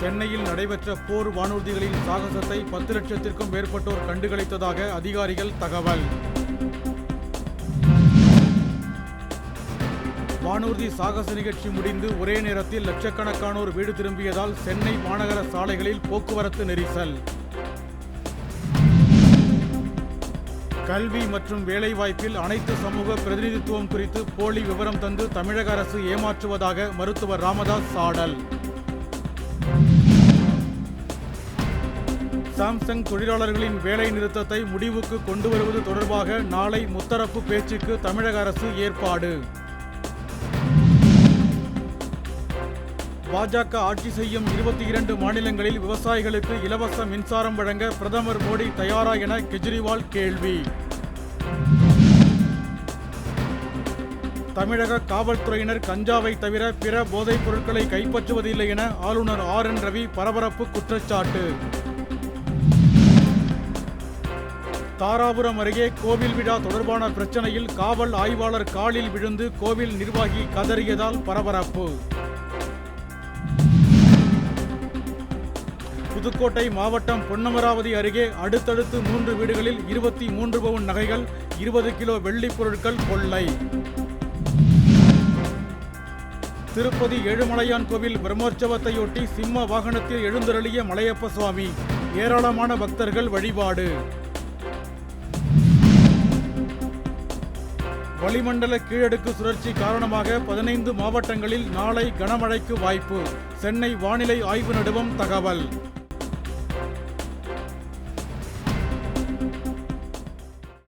சென்னையில் நடைபெற்ற போர் வானூர்திகளின் சாகசத்தை பத்து லட்சத்திற்கும் மேற்பட்டோர் கண்டுகளித்ததாக அதிகாரிகள் தகவல். வானூர்தி சாகச நிகழ்ச்சி முடிந்து ஒரே நேரத்தில் லட்சக்கணக்கானோர் வீடு திரும்பியதால் சென்னை மாநகர சாலைகளில் போக்குவரத்து நெரிசல். கல்வி மற்றும் வேலைவாய்ப்பில் அனைத்து சமூக பிரதிநிதித்துவம் குறித்து போலி விவரம் தந்து தமிழக அரசு ஏமாற்றுவதாக மருத்துவர் ராமதாஸ் சாடல் சாம்சங் தொழிலாளர்களின் வேலை நிறுத்தத்தை முடிவுக்கு கொண்டு வருவது தொடர்பாக நாளை முத்தரப்பு பேச்சுக்கு தமிழக அரசு ஏற்பாடு. பாஜக ஆட்சி செய்யும் இருபத்தி இரண்டு மாநிலங்களில் விவசாயிகளுக்கு இலவச மின்சாரம் வழங்க பிரதமர் மோடி தயாரா என கெஜ்ரிவால் கேள்வி. தமிழக காவல்துறையினர் கஞ்சாவை தவிர பிற போதைப் பொருட்களை கைப்பற்றுவதில்லை என ஆளுநர் ஆர் என் ரவி பரபரப்பு குற்றச்சாட்டு. தாராபுரம் அருகே கோவில் விழா தொடர்பான பிரச்சனையில் காவல் ஆய்வாளர் காலில் விழுந்து கோவில் நிர்வாகி கதறியதால் பரபரப்பு. புதுக்கோட்டை மாவட்டம் பொன்னமராவதி அருகே அடுத்தடுத்து மூன்று வீடுகளில் இருபத்தி மூன்று பவுன் நகைகள் இருபது கிலோ வெள்ளிப் பொருட்கள் கொள்ளை. திருப்பதி ஏழுமலையான் கோவில் பிரம்மோற்சவத்தையொட்டி சிம்ம வாகனத்தில் எழுந்தருளிய மலையப்ப சுவாமி ஏராளமான பக்தர்கள் வழிபாடு. வளிமண்டல கீழடுக்கு சுழற்சி காரணமாக பதினைந்து மாவட்டங்களில் நாளை கனமழைக்கு வாய்ப்பு. சென்னை வானிலை ஆய்வு நடுவம் தகவல்.